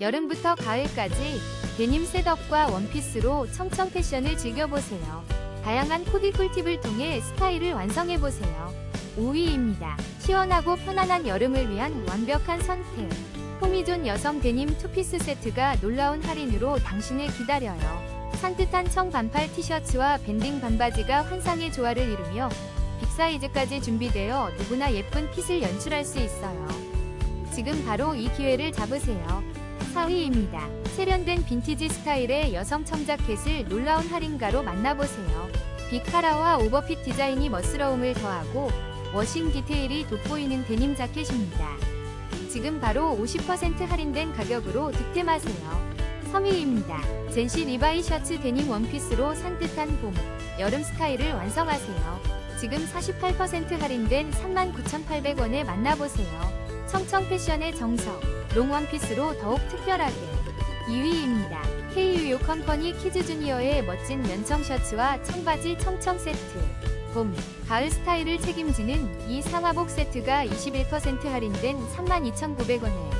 여름부터 가을까지 데님 셋업과 원피스로 청청 패션을 즐겨보세요. 다양한 코디 꿀팁을 통해 스타일을 완성해보세요. 5위입니다. 시원하고 편안한 여름을 위한 완벽한 선택. 호미존 여성 데님 투피스 세트가 놀라운 할인으로 당신을 기다려요. 산뜻한 청 반팔 티셔츠와 밴딩 반바지가 환상의 조화를 이루며 빅사이즈까지 준비되어 누구나 예쁜 핏을 연출할 수 있어요. 지금 바로 이 기회를 잡으세요. 4위입니다. 세련된 빈티지 스타일의 여성 청자켓을 놀라운 할인가로 만나보세요. 빅카라와 오버핏 디자인이 멋스러움을 더하고 워싱 디테일이 돋보이는 데님 자켓입니다. 지금 바로 50% 할인된 가격으로 득템하세요. 3위입니다. 젠시 리바이 셔츠 데님 원피스로 산뜻한 봄, 여름 스타일을 완성하세요. 지금 48% 할인된 39,800원에 만나보세요. 청청 패션의 정석, 롱 원피스로 더욱 특별하게. 2위입니다. KUU 컴퍼니 키즈 주니어의 멋진 면청 셔츠와 청바지 청청 세트. 봄, 가을 스타일을 책임지는 이 상하복 세트가 21% 할인된 32,900원에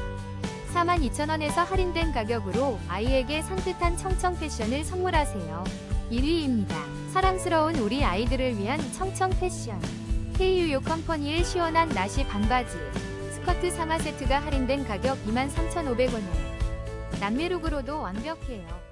42,000원에서 할인된 가격으로 아이에게 산뜻한 청청 패션을 선물하세요. 1위입니다. 사랑스러운 우리 아이들을 위한 청청 패션. KUU 컴퍼니의 시원한 나시 반바지, 스커트 상하 세트가 할인된 가격 23,500원에 남매룩으로도 완벽해요.